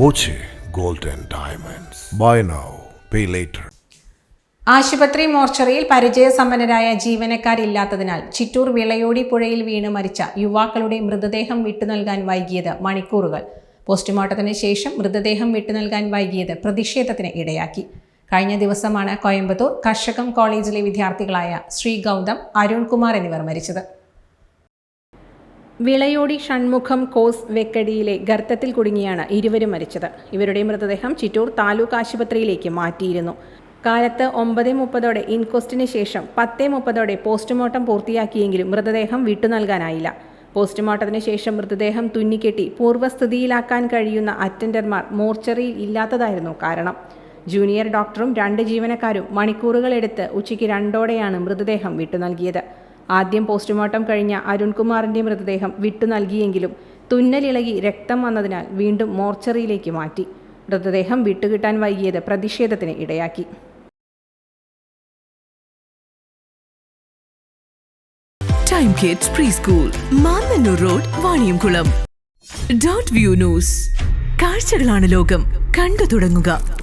Boche gold and diamonds. Buy now pay later ആശുപത്രി മോർച്ചറിയിൽ പരിചയസമ്പന്നരായ ജീവനക്കാരില്ലാത്തതിനാൽ ചിറ്റൂർ വിളയോടി പുഴയിൽ വീണ് മരിച്ച യുവാക്കളുടെ മൃതദേഹം വിട്ടു നൽകാൻ വൈകിയത് മണിക്കൂറുകൾ. പോസ്റ്റ്മോർട്ടത്തിന് ശേഷം മൃതദേഹം വിട്ടു നൽകാൻ വൈകിയത് പ്രതിഷേധത്തിന് ഇടയാക്കി. കഴിഞ്ഞ ദിവസമാണ് കോയമ്പത്തൂർ കർഷകം കോളേജിലെ വിദ്യാർത്ഥികളായ ശ്രീ ഗൗതം അരുൺകുമാർ എന്നിവർ മരിച്ചത്. വിളയോടി ഷൺമുഖം കോസ് വെക്കടിയിലെ ഗർത്തത്തിൽ കുടുങ്ങിയാണ് ഇരുവരും മരിച്ചത്. ഇവരുടെ മൃതദേഹം ചിറ്റൂർ താലൂക്ക് ആശുപത്രിയിലേക്ക് മാറ്റിയിരുന്നു. കാലത്ത് ഒമ്പത് മുപ്പതോടെ ഇൻക്വസ്റ്റിന് ശേഷം പത്ത് മുപ്പതോടെ പോസ്റ്റ്മോർട്ടം പൂർത്തിയാക്കിയെങ്കിലും മൃതദേഹം വിട്ടു നൽകാനായില്ല. പോസ്റ്റ്മോർട്ടത്തിന് ശേഷം മൃതദേഹം തുന്നിക്കെട്ടി പൂർവസ്ഥിതിയിലാക്കാൻ കഴിയുന്ന അറ്റൻഡർമാർ മോർച്ചറിയിൽ ഇല്ലാത്തതായിരുന്നു കാരണം. ജൂനിയർ ഡോക്ടറും രണ്ട് ജീവനക്കാരും മണിക്കൂറുകളെടുത്ത് ഉച്ചയ്ക്ക് രണ്ടോടെയാണ് മൃതദേഹം വിട്ടു നൽകിയത്. ആദ്യം പോസ്റ്റ്മോർട്ടം കഴിഞ്ഞ അരുൺകുമാറിന്റെ മൃതദേഹം വിട്ടു നൽകിയെങ്കിലും തുന്നലിളകി രക്തം വന്നതിനാൽ വീണ്ടും മോർച്ചറിയിലേക്ക് മാറ്റി. മൃതദേഹം വിട്ടുകിട്ടാൻ വൈകിയത് പ്രതിഷേധത്തിന് ഇടയാക്കി. Time kids preschool road view news കാഴ്ചകളാണ് ലോകം. കണ്ടു തുടങ്ങുക.